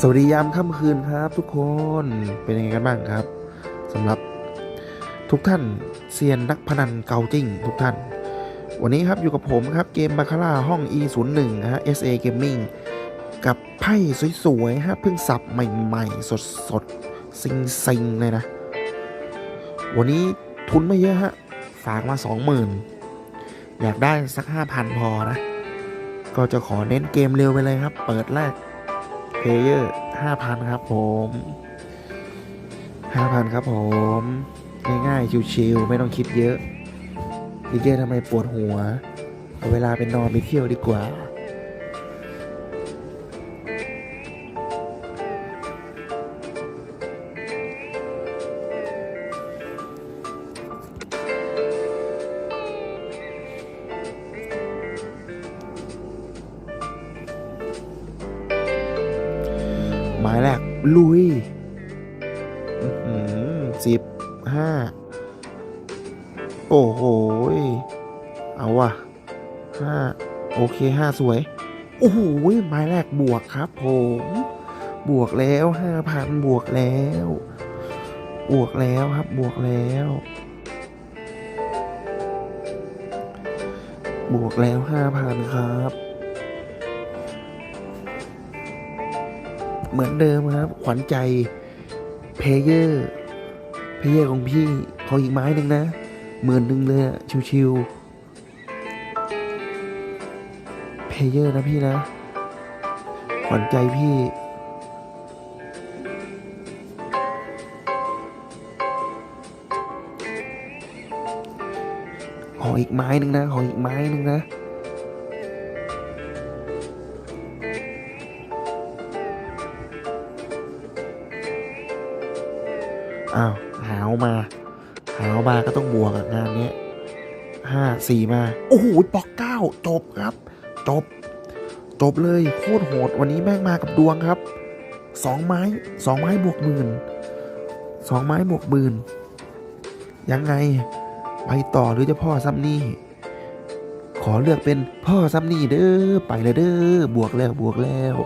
สวัสดียามค่ำคืนครับทุกคนเป็นยังไงกันบ้างครับสำหรับทุกท่านเซียนนักพนันเกาจิ้งทุกท่าน วันนี้ครับอยู่กับผมครับเกมบาคาร่าห้อง E01 นะฮะ SA Gaming กับไพ่สวยๆฮะเพิ่งสับใหม่ๆ สดๆซิงๆเลยนะ วันนี้ทุนไม่เยอะฮะฝากมา 20,000 อยากได้สัก 5,000 พอนะ ก็จะขอเน้นเกมเร็วไปเลยครับ เปิดแรก เพลเยอร์ห้าพันครับผมห้าพันครับผม ง่ายๆ ชิวๆไม่ต้องคิดเยอะดีเจทำไมปวดหัวเอาเวลาไปนอนไปเที่ยวดีกว่า หมายแรก ลุยสิบห้าโอ้โห เอาว่ะห้าโอเคห้าสวย โอ้โหยหมายแรกบวกครับผม บวกแล้วห้าพันบวกแล้ว บวกแล้วครับบวกแล้ว บวกแล้วห้าพันครับ เหมือนเดิมครับ ขวัญใจเพเยอร์เพเยอร์ของพี่ขออีกไม้หนึ่งนะหมื่นหนึ่งเลยชิวๆเพเยอร์นะพี่นะ ขวัญใจพี่ ขออีกไม้หนึ่งนะ ขออีกไม้หนึ่งนะ อ้าวหาวมา หาวมาก็ต้องบวกงานนี้ห้าสี่มา โอ้โหปอกเก้าจบครับ จบ จบเลยโคตรโหด วันนี้แม่งมากับดวงครับสองไม้สองไม้บวกหมื่นสองไม้บวกหมื่นยังไง ไปต่อหรือจะพ่อซ้ำนี่ ขอเลือกเป็นพ่อซ้ำนี่เด้อไปเลยเด้อบวกแล้วบวกแล้ว